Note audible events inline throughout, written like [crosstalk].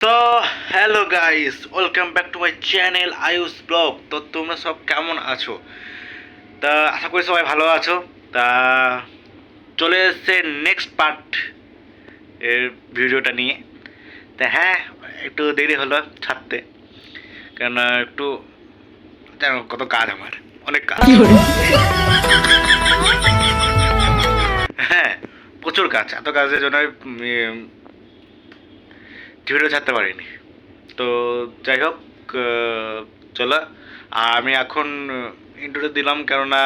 তো hello guys welcome back to my channel Ayush blog তো তোমরা সব কেমন আছো? তা আশা করি সবাই ভালো আছো। তা চলে এসছে নেক্সট পার্ট এর ভিডিওটা নিয়ে। তা হ্যাঁ একটু দেরি হলো ছাড়তে। কেন একটু জানো কত কাজ আমার অনেক কাজ। হ্যাঁ প্রচুর কাজ এত কাজের জন্য উম, ছাড়তে পারিনি। তো যাই হোক চলো। আমি এখন ইন্ট্রোটা দিলাম কেননা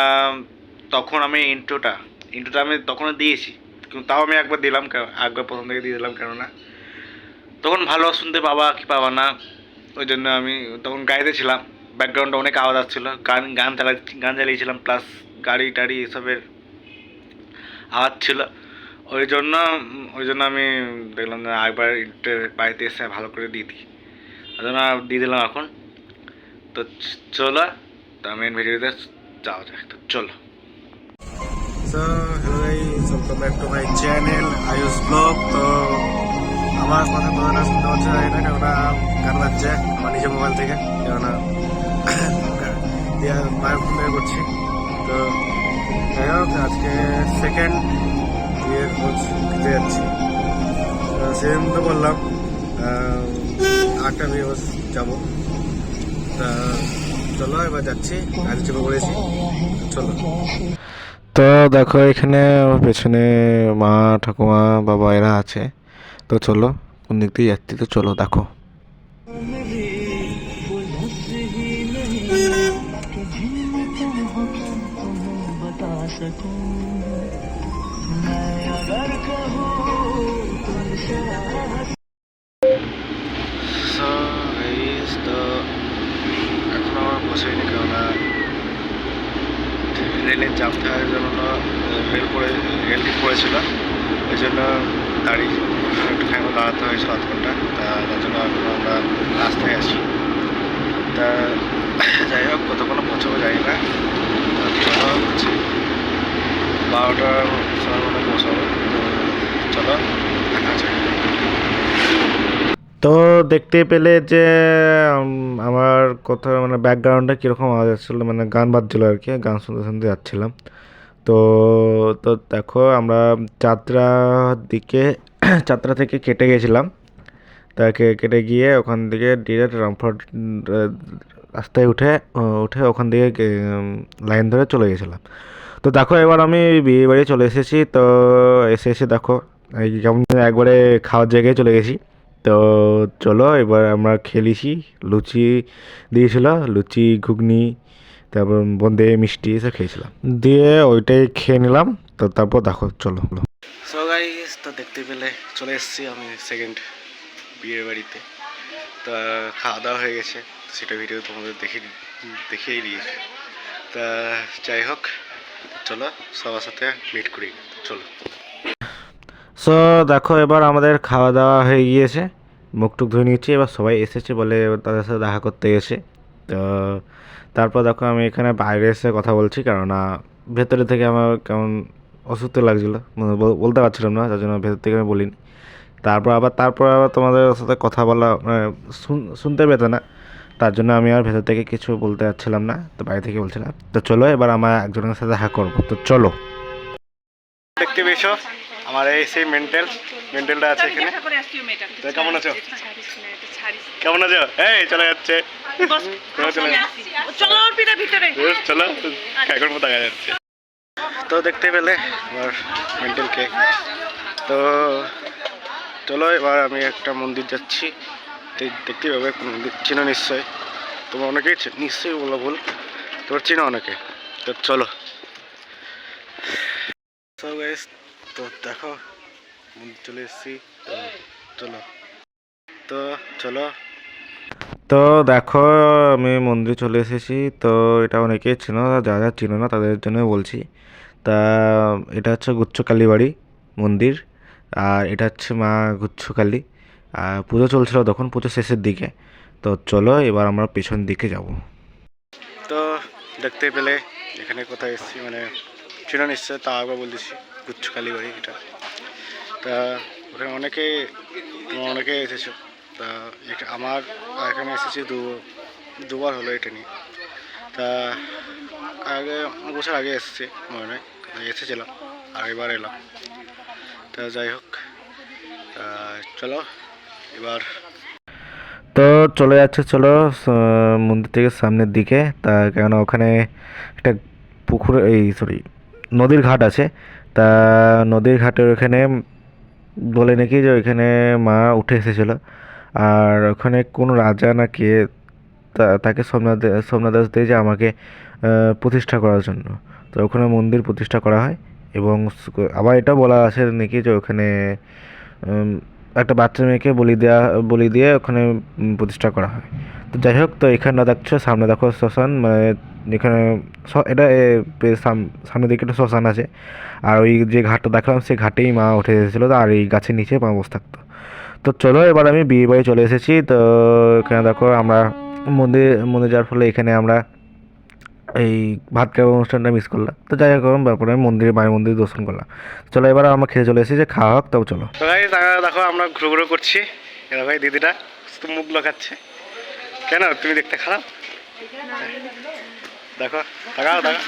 তখন আমি ইন্ট্রোটা ইন্ট্রোটা আমি তখন দিয়েছি। কিন্তু তাও আমি একবার দিলাম একবার প্রথম থেকে দিয়ে দিলাম কেননা তখন ভালো শুনতে পাবা কি পাবা না ওই জন্য আমি তখন গাড়িতে ছিলাম। ব্যাকগ্রাউন্ডে অনেক আওয়াজ আসছিল গান গান চালা গান চালিয়েছিলাম প্লাস গাড়ি টাড়ি এসবের আওয়াজ ছিল। ওই জন্য ওই জন্য আমি দেখলাম যে একবার বাড়িতে এসে ভালো করে দিয়ে দিই। ওই জন্য দিয়ে দিলাম এখন। তো চলো, তো মেন ভিডিওতে যাওয়া যাক। তো চলো। So hello guys welcome back channel Ayush blog তো আমার কথা তোমরা শুনতে পাচ্ছ জানি না কেননা গান বাজছে আমার নিজের মোবাইল থেকে, কেননা [coughs] মায়ের করছি। তো যাই হোক, আজকে সেকেন্ড বিয়ের খোঁজ দিতে যাচ্ছি। সেদিন তো বললাম আটটা খোঁজ যাব। তা চলো, এবার যাচ্ছি, গাড়ি চেপে পড়েছি। চলো। তো দেখো, এখানে আমার পেছনে মা, ঠাকুমা, বাবা এরা আছে। তো চলো, কোন দিক দিয়ে যাচ্ছি, তো চলো, দেখো। রেলের জাম থাকার জন্য রেল পড়ে রেল পড়েছিল ওই জন্য দাঁড়িয়ে একটু খাই দাঁড়াতে হয়েছিল আধ ঘণ্টা। তা, তার জন্য এখন আমরা রাস্তায় আসি তা, যাই হোক, কতক্ষণ পৌঁছাবো যাই না। চলো হচ্ছে বারোটার সময় মতো পৌঁছাবো। চলো, দেখা তো দেখতে পেলে যে আমার কথা মানে ব্যাকগ্রাউন্ডে কীরকম আওয়াজ আসছিল মানে গান বাজছিল আর কি, গান শুনতে শুনতে যাচ্ছিলাম। তো তো দেখো আমরা চাতরার দিকে [clears throat] চাতরা থেকে কেটে গেছিলাম। তাকে কেটে গিয়ে ওখান থেকে ডিরেক্ট রামফোর্ট রাস্তায় উঠে উঠে ওখান থেকে লাইন ধরে চলে গেছিলাম। তো দেখো এবার আমি বিয়ে বাড়ি চলে এসেছি। তো এসে এসে দেখো কেমন একবারে খাওয়ার জায়গায় চলে গেছি। তো চলো, এবার আমরা খেলেছি লুচি দিয়েছিল, লুচি, ঘুগনি, তারপর বোঁদে মিষ্টি এসব খেয়েছিলাম। দিয়ে ওইটাই খেয়ে নিলাম, তো তারপর দেখো, চলো সো গাইস তো দেখতে পেলে চলে এসেছি আমি সেকেন্ড বিয়ের বাড়িতে। তা খাওয়া দাওয়া হয়ে গেছে সেটা ভিডিও তোমাদের দেখে দেখিয়ে দিয়েছি। তা যাই হোক, চলো সবার সাথে মিট করি, চলো। সো দেখো, এবার আমাদের খাওয়া দাওয়া হয়ে গিয়েছে। মুখ টুক ধুয়ে নিয়েছি, এবার সবাই এসেছে বলে তাদের সাথে দেখা করতে এসে তো, তারপর দেখো, আমি এখানে বাইরে এসে কথা বলছি, কেননা ভেতরে থেকে আমার কেমন অসুস্থ লাগছিল। মানে বলতে পারছিলাম না যার জন্য ভেতর থেকে আমি বলিনি। তারপর আবার তারপর আবার তোমাদের সাথে কথা বলা মানে শুন- শুনতে পেতো না। তার জন্য আমি আর ভেতর থেকে কিছু বলতে পারছিলাম না, তো বাইরে থেকে বলছিলাম। তো চলো, এবার আমার একজনের সাথে দেখা করব। তো চলো। দেখতে আমার এই সেই মেন্টাল মেন্টালটা আছে এখানে। তো কেমন আছো? কেমন আছো? এই চলে যাচ্ছে। চলো, এখন দেখা যাচ্ছে। তো দেখতে পেলে আমার মেন্টাল কেক তো চলো এবার আমি একটা মন্দির যাচ্ছি। দেখ- দেখতে পাবে মন্দির। চিনো নিশ্চয়। তোমরা অনেকেই নিশ্চয়ই বলো ভুল। তোর চিনো অনেকে। তো চলো। গাইস তো দেখো মন্দির চলে এসেছি। তো চলো। তো চলো। তো দেখো আমি মন্দিরে চলে এসেছি। তো এটা অনেকেই চেনো যা যা চিনো না তাদের জন্য বলছি। তা এটা হচ্ছে গুচ্ছকালী বাড়ি মন্দির আর এটা হচ্ছে মা গুচ্ছকালী। আর পুজো চলছিল তখন পুজো শেষের দিকে। তো চলো এবার আমরা পেছন দিকে যাব। তো দেখতে পেলে এখানে কোথায় এসেছি মানে চিনো নিশ্চয় তা আবার বলতেছি গুচ্ছকালী বাড়ি এটা। তা ওখানে অনেকে অনেকে এসেছ। তা এখ- আমার, এখানে এসেছি দু, দুবার হলো এটা নিয়ে। তা আগে, অনেক বছর আগে এসেছি মনে নেই এসেছিলাম, আর এবার এলাম। তা যাই হোক চলো, এবার তো চলে যাচ্ছে, চলো মন্দির থেকে সামনের দিকে। তা কেননা ওখানে একটা পুকুর, এই সরি নদীর ঘাট আছে। তা নদীর ঘাটের ওখানে বলে নাকি যে ওইখানে মা উঠে এসেছিল। আর ওখানে কোনো রাজা না কে তাকে সোমনাথ সোমনাথ দাস দিয়ে যে আমাকে প্রতিষ্ঠা করার জন্য। তো ওখানে মন্দির প্রতিষ্ঠা করা হয় এবং আবার এটা বলা আছে নাকি যে ওখানে একটা বাচ্চা মেয়েকে বলি দেওয়া বলি দিয়ে ওখানে প্রতিষ্ঠা করা হয়। তো যাই হোক, তো এখানে না দেখছ, সামনে দেখো শ্মশান মানে এখানে এটা সাম- সামনের দিকে একটা শ্মশান আছে। আর ওই যে ঘাটটা দেখলাম, সেই ঘাটেই মা উঠে এসেছিল আর এই গাছের নিচে মা বসে থাকতো। তো চলো, এবার আমি বিয়ে বাড়ি চলে এসেছি, তো এখানে দেখো আমরা মন্দির মন্দির যাওয়ার ফলে এখানে আমরা এই ভাত খাওয়ার অনুষ্ঠানটা মিস করলাম। তো যাই হোক তারপরে আমি মন্দিরে মায়ের মন্দির দর্শন করলাম। চলো এবার আমরা খেতে চলে এসেছি যে খাওয়া হোক তাও চলো। দেখো আমরা ঘুরো ঘুরো করছি। এরা ভাই দিদিটা মুখ লাগাচ্ছে কেন? তুমি দেখতে খারাপ? দেখো তাকাও তাকাও।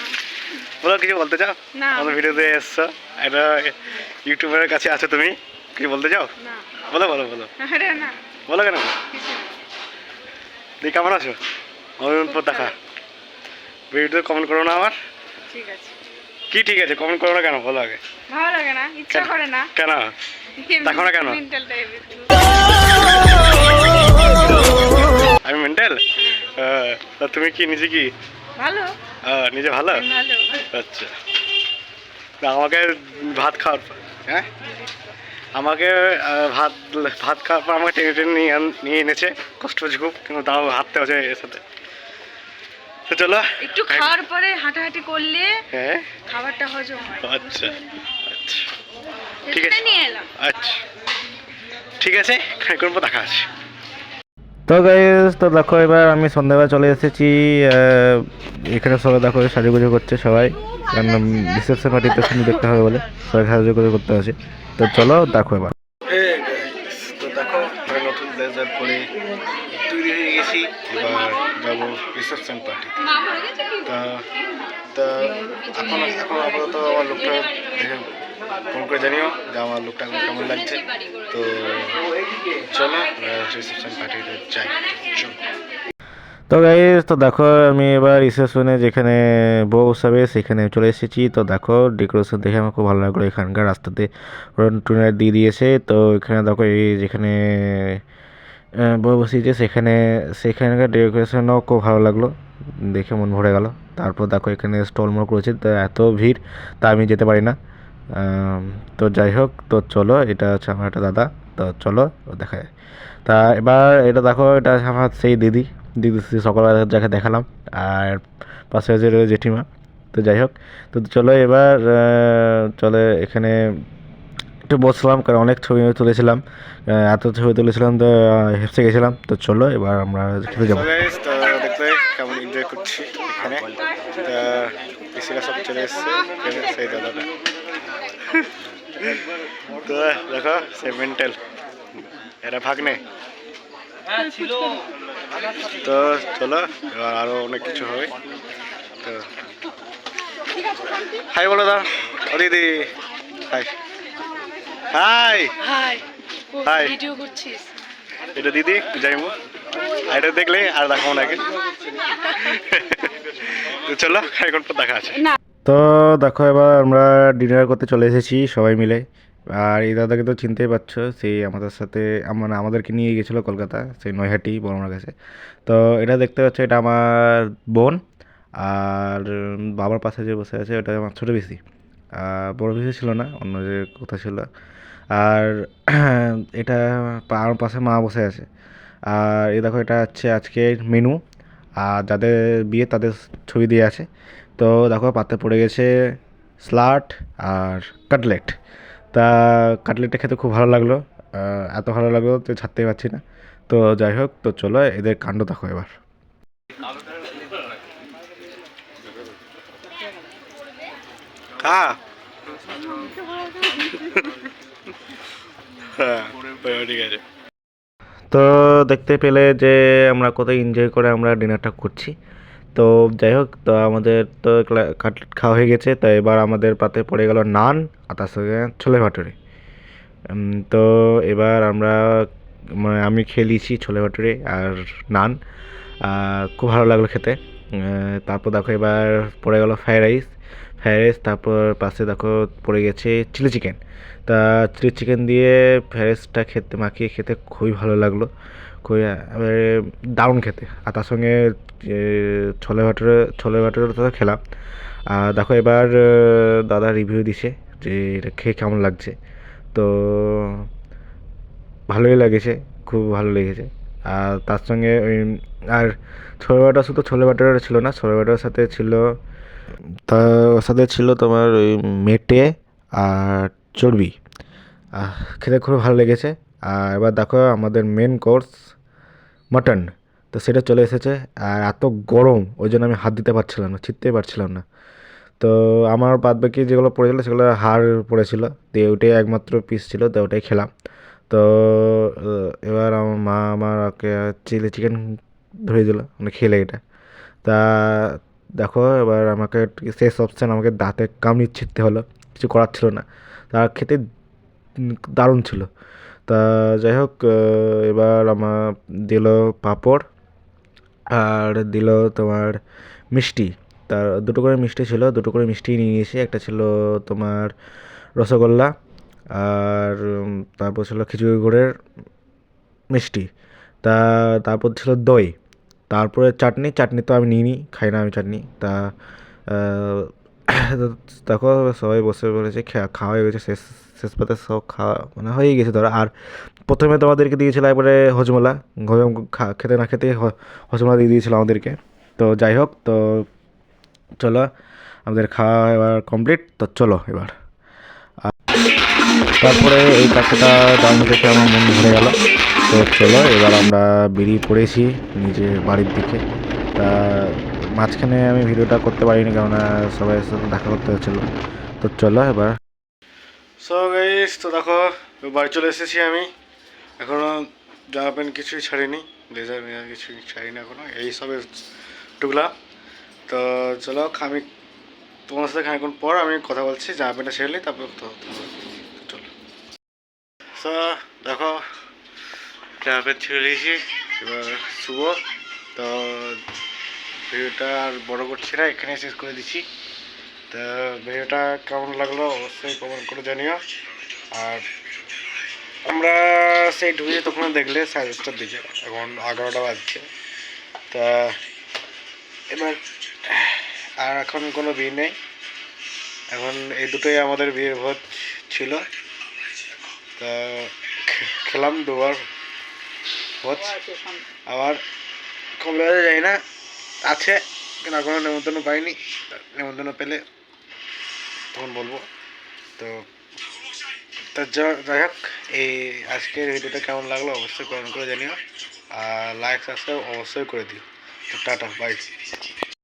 বলো কিছু বলতে চাও? না। আমাদের ভিডিওতে এসছো। এটা ইউটিউবের কাছে আছো তুমি। কি বলতে চাও? বলো বলো বলো। বলো কেন? কিছু তুই কেমন আছো? অভিমান পর দেখা। ভিডিওতে কমেন্ট করো না আমার? ঠিক আছে। কি ঠিক আছে? কমেন্ট করো না কেন? ভালো আগে ভালো লাগে না? ইচ্ছা? করে না। কেন? দেখো না কেন? আমি মেন্টাল তা তুমি কি নিজে কি? ভালো। নিজে ভালো? আচ্ছা। আমাকে ভাত খাওয়ার হ্যাঁ? আমাকে ভাত ভাত খাওয়ার পর আমাকে টেনে টেনে নিয়ে নিয়ে এনেছে। কষ্ট হচ্ছে খুব কিন্তু তাও হাঁটতে হচ্ছে এর সাথে। তো চলো একটু খাওয়ার পরে হাঁটাহাঁটি করলে হ্যাঁ। খাবারটা হজম হয়। আচ্ছা আচ্ছা। ঠিক আছে। নিয়ে এলাম। আচ্ছা। ঠিক আছে পর দেখা আছে তো গাইজ তো দেখো এবার আমি সন্ধ্যাবেলা চলে এসেছি এখানে সবাই দেখো সাজুগুজু করছে সবাই। কারণ রিসেপশন পার্টিতে শুনে দেখতে হবে বলে সবাই সাজুগুজু করতে আছে তো চলো দেখো এবার। তো দেখো নতুন ব্লেজার পরে তৈরি হয়ে গেছি। এবার যাব রিসেপশন পার্টি তা তা এখন এখন আপাতত আমার লুকটা দেখে ফোন করে জানিও যে আমার লুকটা কেমন লাগছে। তো চলো রিসেপশন পার্টিতে যাই। তো গাইজ তো দেখো, আমি এবার রিসেপশনে যেখানে বউ বসাবে, সেখানে চলে এসেছি। তো দেখো ডেকোরেশন দেখে আমার খুব ভালো লাগল এখানকার রাস্তাতে। টুনার দিয়ে দিয়েছে। তো এখানে দেখো, এই যেখানে বউ বসিয়েছে, সেখানে, সেখানকার ডেকোরেশনও খুব ভালো লাগল। দেখে মন ভরে গেল। তারপর দেখো এখানে স্টল মোল করেছে তো এত ভিড় তা আমি যেতে পারি না। তো যাই হোক তো চলো এটা হচ্ছে আমার একটা দাদা তো চলো ও দেখা যায়। তা এবার এটা দেখো এটা আমার সেই দিদি দিদি সকালবেলা যাকে দেখালাম আর পাশে আছে জেঠিমা তো যাই হোক তো চলো এবার চলে এখানে একটু বসলাম কারণ অনেক ছবি তুলেছিলাম এত ছবি তুলেছিলাম তো আহ, হেসে গেছিলাম তো চলো এবার আমরা খেতে যাব So guys, তো দেখতে কেমন এনজয় করছি এখানে? তা পিসিরা সব চলে এসছে সেই দাদাটা [laughs] তো দেখো সে মেন্টাল এরা ভাগ্নে। তো চলো এবার আরও অনেক কিছু হবে। তো হাই বলো দা ও দিদি। High high high. ভিডিও করছিস। এটা দিদি যাইমু এটা দেখলে আর দেখাবো নাকি তো চলো এখন পর দেখা আছে। তো দেখো এবার আমরা ডিনার করতে চলে এসেছি সবাই মিলে। আর এই দাদাকে তো চিনতেই পারছ সেই আমাদের সাথে মানে আমাদেরকে নিয়ে গেছিল কলকাতা সেই নৈহাটি বড়মার কাছে তো এটা দেখতে পাচ্ছ এটা আমার বোন আর বাবার পাশে যে বসে আছে ওটা আমার ছোটো বেশি আর বড় বেশি ছিল না অন্য যে কোথা ছিল। আর [clears throat] এটা আমার পাশে মা বসে আছে। আর এই দেখো এটা হচ্ছে আজকের মেনু আর যাদের বিয়ে তাদের ছবি দিয়ে আছে। তো দেখো পাতে পড়ে গেছে স্লাট আর কাটলেট। তা কাটলেটটা খেতে খুব ভালো লাগল। এত ভালো লাগল তো ছাড়তেই পারছি না। তো যাই হোক তো চলো এদের কাণ্ড দেখো এবার। হ্যাঁ ঠিক আছে। তো দেখতে পেলে যে আমরা কত এনজয় করে আমরা ডিনারটা করছি। তো যাই হোক, তো আমাদের তো কাটলেট খাওয়া হয়ে গেছে। তো এবার আমাদের পাতে পড়ে গেল নান আর তার সঙ্গে ছোলে ভাটুরে। তো এবার আমরা মানে আমি খেলিছি ছোলে ভাটুরে আর নান। খুব ভালো লাগল খেতে। তারপর দেখো এবার পড়ে গেল ফ্রাইড রাইস। রাইস তারপর পাশে দেখো পড়ে গেছে চিলি চিকেন। তা চিলি চিকেন দিয়ে ফ্রাইড রাইসটা খেতে, মাখিয়ে খেতে খুবই ভালো লাগল। খুবই দারুণ খেতে। আর তার সঙ্গে ছোলে ভাটুরে ছোলে ভাটুরে তো খেলাম। আর দেখো এবার দাদা রিভিউ দিছে যে এটা খেয়ে কেমন লাগছে। তো ভালোই লেগেছে, খুব ভালো লেগেছে। আর তার সঙ্গে ওই, আর ছোলে বাটা শুধু ছোলে বাটার ছিল না, ছোলে বাটার সাথে ছিল তার সাথে ছিল তোমার ওই মেটে আর চর্বি। খেতে খুব ভালো লেগেছে। আর এবার দেখো আমাদের মেন কোর্স মাটন তো সেটা চলে এসেছে। আর এত গরম, ওই জন্য আমি হাত দিতে পারছিলাম না, ছিটতেই পারছিলাম না। তো আমার বাদ বাকি যেগুলো পড়েছিল, সেগুলো হাড় পড়েছিল। দিয়ে ওইটাই একমাত্র পিস ছিল, তো ওটাই খেলাম। তো এবার আমার মা আমাকে চিলি চিকেন ধরিয়ে দিল। মানে খেলে এটা। তা দেখো, এবার আমাকে শেষ অপশান আমাকে দাঁতে কামড়ি ছিটতে হলো। কিছু করার ছিল না। তা খেতে দারুণ ছিল। তা যাই হোক এবার আমার দিল পাঁপড় আর দিল তোমার মিষ্টি। তার দুটো করে মিষ্টি ছিল। দুটো করে মিষ্টি নিয়ে নিয়েছি একটা ছিল তোমার রসগোল্লা আর তারপর ছিল খিচুড়ি গুড়ের মিষ্টি। তা তারপর ছিল দই। তারপরে চাটনি চাটনি তো আমি নিইনি, খাই না আমি চাটনি। তা [coughs] দেখো, সবাই বসে বলেছে খাওয়া হয়ে গেছে, শেষ শেষ পাতে সব খাওয়া মানে হয়েই গেছে ধরো। আর প্রথমে তোমাদেরকে দিয়েছিল একবারে হজমোলা হজম খেতে না খেতে হজমোলা দিয়ে দিয়েছিল আমাদেরকে। তো যাই হোক, তো চলো, আমাদের খাওয়া এবার কমপ্লিট তো চলো এবার। তারপরে এই কাজটা দাম দেখে আমার মন ভরে গেল। তো চলো, এবার আমরা বেরিয়ে পড়েছি নিজের বাড়ির দিকে। তা মাঝখানে আমি ভিডিওটা করতে পারিনি, কেননা সবাই সাথে দেখা করতে হচ্ছিল। তো চলো এবার। তো দেখো, বাড়ি চলে এসেছি আমি। এখনও জামা প্যান্ট কিছুই ছাড়িনি, ব্লেজার মেজার কিছুই ছাড়িনি এখনও এই সবে টুকলা তো চলো, আমি তোমার সাথে খানিক্ষণ পর আমি কথা বলছি, জামা প্যান্টটা ছেড়ে তারপর। চলো। সো দেখো জামা প্যান্ট ছেড়ে দিয়েছি এবার শুভ। তো ভিডিওটা আর বড় করছি না এখানে শেষ করে দিচ্ছি। তা ভিডিওটা কেমন লাগল অবশ্যই কমেন্ট করে জানিও। আর আমরা সেই ঢুকে তখন দেখলে সাড়ে দশটার দিকে, এখন এগারোটা বাজছে। তা এবার, আর এখন কোনো বিয়ে নেই। এখন এই দুটোই আমাদের বিয়ের ভোজ ছিল। তা খেলাম দুবার। ভোজ আবার কলকাতা যাই না আছে না কোনো নেমন্তন্ন পাইনি। নেমন্তন্ন পেলে তখন বলব। তো যাই হোক এই আজকের ভিডিওটা কেমন লাগল অবশ্যই কমেন্ট করে জানিও। আর লাইক সাবস্ক্রাইব অবশ্যই করে দিও। তো টাটা বাই